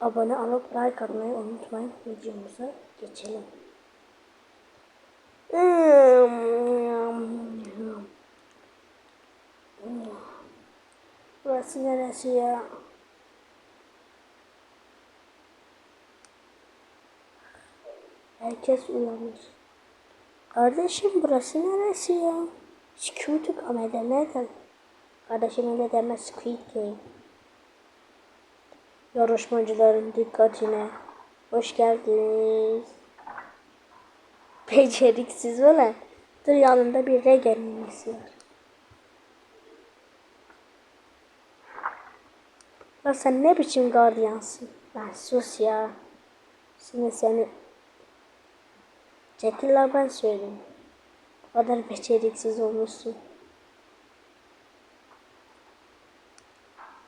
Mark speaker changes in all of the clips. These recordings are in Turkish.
Speaker 1: abone olup like atmayı unutmayın. Videomuza geçelim. Burası neresi ya? Herkes uyanmış. Kardeşim burası neresi ya? Security kamera nerede? Kardeşim öyle deme Squid Game. Yarışmacıların dikkatine hoş geldiniz. Beceriksiz olan. Dur yanında bir mimisi var. Lan sen ne biçim gardiyansın? Lan sus ya. Şimdi seni Çekil ben söyleyeyim. O kadar beceriksiz olmuşsun.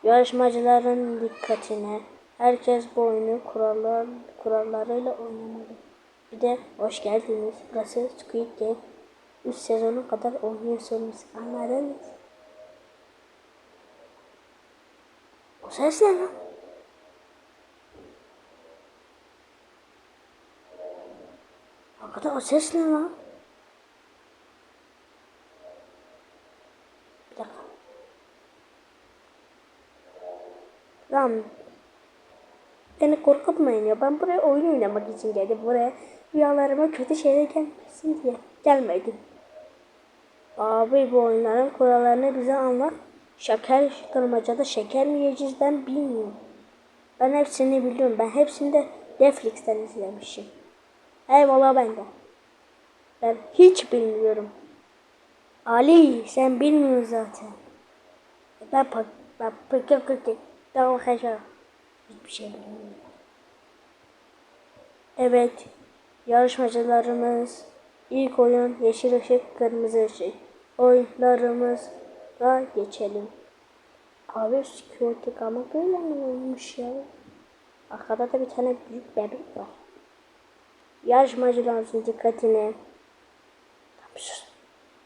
Speaker 1: Yarışmacıların dikkatine herkes bu oyunu kurallar, kurallarıyla oynamalı. Bir de hoş geldiniz. Burası Squid Game. 3 sezonu kadar oynuyorsunuz. Anladınız? O ses ne lan? Hakikaten o ses ne lan? Bir dakika. Lan beni korkutmayın ya. Ben buraya oyun oynamak için geldim. Buraya rüyalarıma kötü şeyler gelmesin diye gelmedim. Abi bu oyunların kurallarını bize anlat. Şeker kırmacada şeker mi yiyeceğiz ben bilmiyorum. Ben hepsini biliyorum. Ben hepsini de Netflix'ten izlemişim. Eyvallah bende. Ben hiç bilmiyorum. Ali sen bilmiyorsun zaten. Ben pak ben pıkı pıkı tamam kaşar. Hiçbir şey bilmiyorum. Evet. Yarışmacılarımız ilk oyun yeşil ışık kırmızı ışık. Oyunlarımıza geçelim. Abi security ama böyle mi olmuş ya? Arkada da bir tane büyük bebek var. Yarışmacılarımızın dikkatine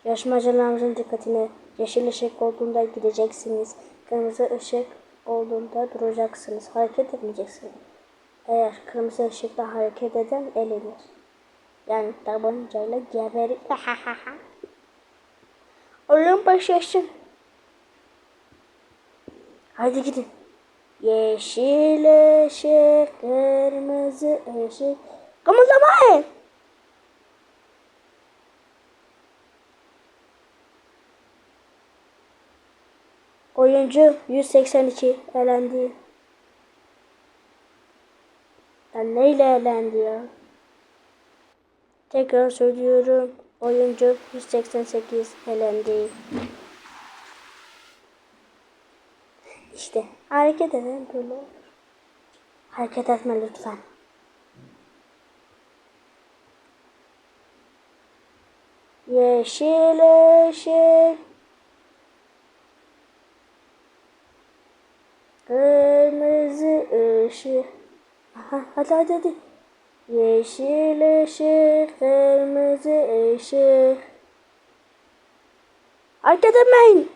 Speaker 1: Yarışmacılarımızın dikkatine yeşil ışık olduğunda gideceksiniz. Kırmızı ışık olduğunda duracaksınız. Hareket etmeyeceksiniz. Eğer kırmızı ışıkta hareket eden elenir. Yani tabancayla geberir. Oyun başlasın. Hadi gidin. Yeşil ışık, kırmızı ışık. Kımıldamayın. Oyuncu 182 elendi. Ya neyle elendi ya? Tekrar söylüyorum. Oyuncu 188 elendi. İşte hareket eden böyle. Hareket etme lütfen. Yeşil ışık. Kırmızı ışık. Hadi hadi hadi. Yeşil ışık, kırmızı ışık. Hareket etmeyin.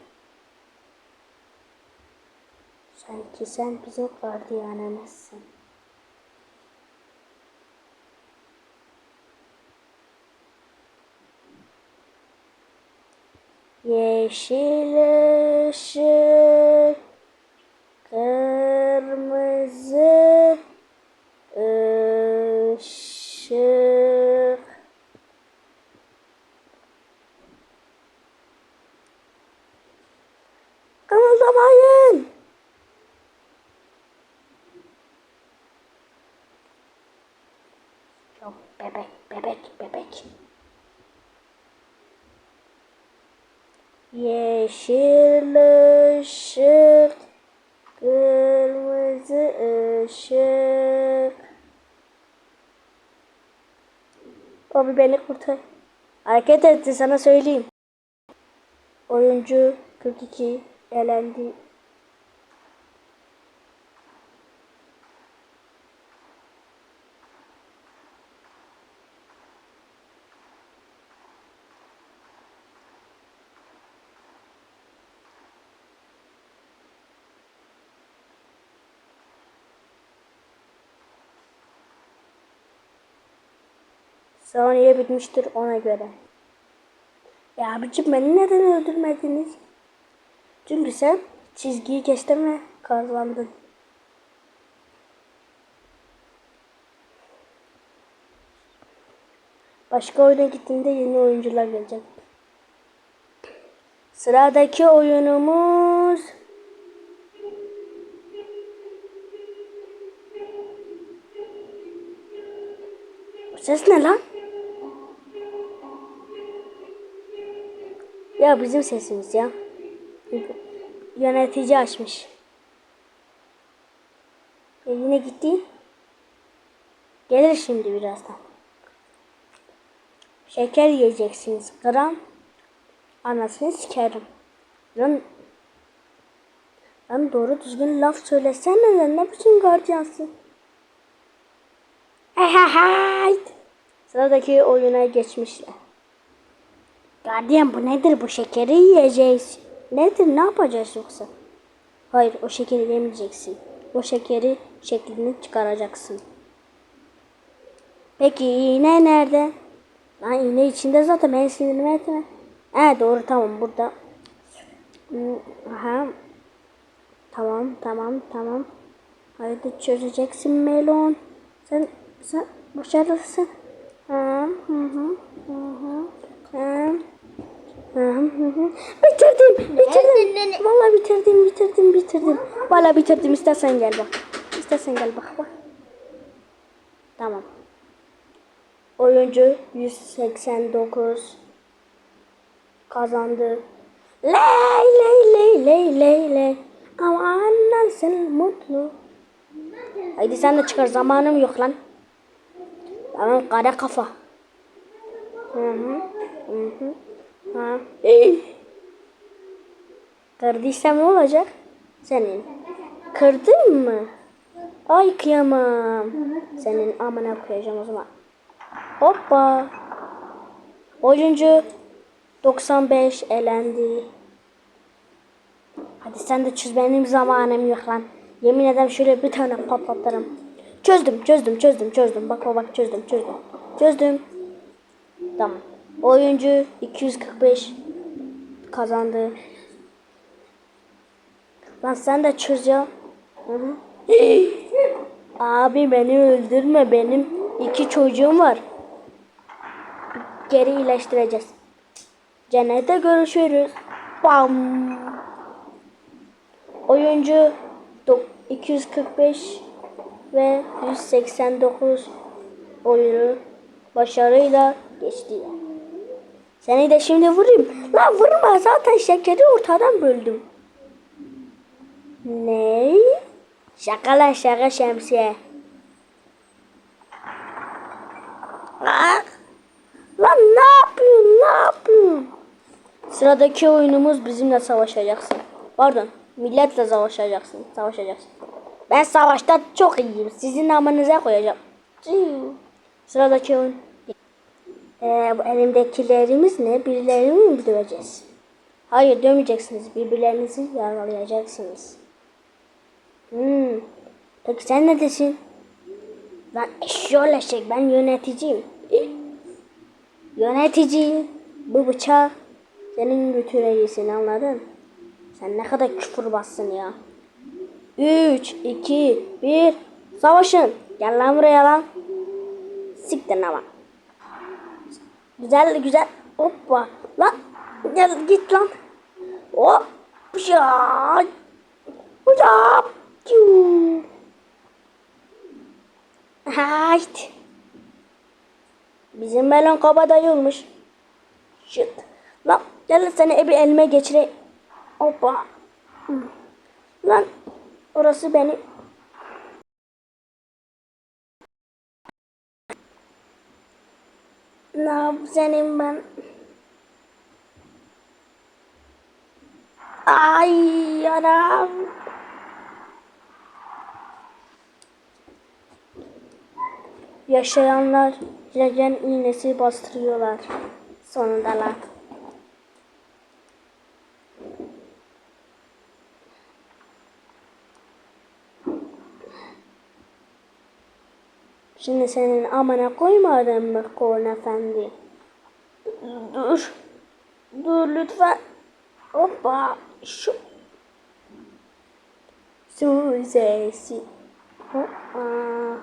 Speaker 1: Sanki sen bizim gardiyanımızsın. Yeşil ışık, kırmızı ışık. Kımıldamayın. Yok bebek, bebek, bebek. Yeşil ışık, kırmızı ışık. Abi beni kurtar. Hareket etti sana söyleyeyim. Oyuncu 42 elendi. Saniye bitmiştir ona göre. Ya abicim beni neden öldürmediniz? Çünkü sen çizgiyi geçtin ve kazandın. Başka oyuna gittiğinde yeni oyuncular gelecek. Sıradaki oyunumuz ses ne lan? Ya bizim sesimiz ya. Yönetici açmış. E yine gitti. Gelir şimdi birazdan. Şeker yiyeceksiniz. Gram anasını sikerim. Lan Lan doğru düzgün laf söylesene lan ne biçim gardiyansın? Hayt. Sıradaki oyuna geçmişler. Gardiyan bu nedir bu şekeri yiyeceğiz. Nedir ne yapacağız yoksa? Hayır o şekeri yemeyeceksin. O şekeri şeklini çıkaracaksın. Peki iğne nerede? Lan iğne içinde zaten ben sinirimi etme. He doğru tamam burada. Hmm, Aha. Tamam tamam tamam. Haydi çözeceksin Melon. Sen sen başarılısın. Ha, hı. Hı hı hı. Bitirdim, bitirdim. Vallahi bitirdim, bitirdim, bitirdim. Vallahi bitirdim. İstersen gel bak. İstersen gel bak bak. Tamam. Oyuncu 189 kazandı. Ley ley ley ley ley ley. Aman nasıl mutlu. Haydi sen de çıkar zamanım yok lan. Tamam kara kafa. Hı hı. Hı hı. Ha. Kırdıysam ne olacak? Senin. Kırdın mı? Ay kıyamam. Senin amına koyacağım o zaman. Hoppa. Oyuncu 95 elendi. Hadi sen de çöz benim zamanım yok lan. Yemin ederim şöyle bir tane patlatırım. Çözdüm, çözdüm, çözdüm, çözdüm. Bak bak çözdüm, çözdüm. Çözdüm. Tamam. Oyuncu 245 kazandı. Lan sen de çöz ya. Abi beni öldürme. Benim iki çocuğum var. Geri iyileştireceğiz. Cennette görüşürüz. Bam. Oyuncu do- 245 ve 189 oyunu başarıyla geçti. Seni de şimdi vurayım. Lan vurma zaten şekeri ortadan böldüm. Ne? Şaka lan şaka şemsiye. Ah! Lan ne yapıyorsun? Ne yapıyorsun? Sıradaki oyunumuz bizimle savaşacaksın. Pardon, milletle savaşacaksın. Savaşacaksın. Ben savaşta çok iyiyim. Sizin namınıza koyacağım. Sıradaki oyun. Ee, bu elimdekilerimiz ne? Birilerini mi döveceğiz? Hayır dövmeyeceksiniz. Birbirlerinizi yaralayacaksınız. Hmm. Peki sen ne desin? Ben şöyle şey, ben yöneticiyim. Yönetici, bu bıçağı senin götüreceksin anladın? Sen ne kadar küfür bassın ya. 3, 2, 1, savaşın. Gel lan buraya lan. Siktir ama. Güzel güzel. Hoppa. Lan gel git lan. Hop. Hocam. Yuu. Hayt. Bizim melon kabadayı olmuş. Shit. Lan gel seni bir elime geçireyim. Hoppa. Lan orası beni. Senin ben? Ay anam. Yaşayanlar Regen iğnesi bastırıyorlar. Sonundalar. Şimdi senin amana koymadım mı Korn Efendi? Dur. Dur lütfen. Hoppa. Şu. Su sesi. Hoppa.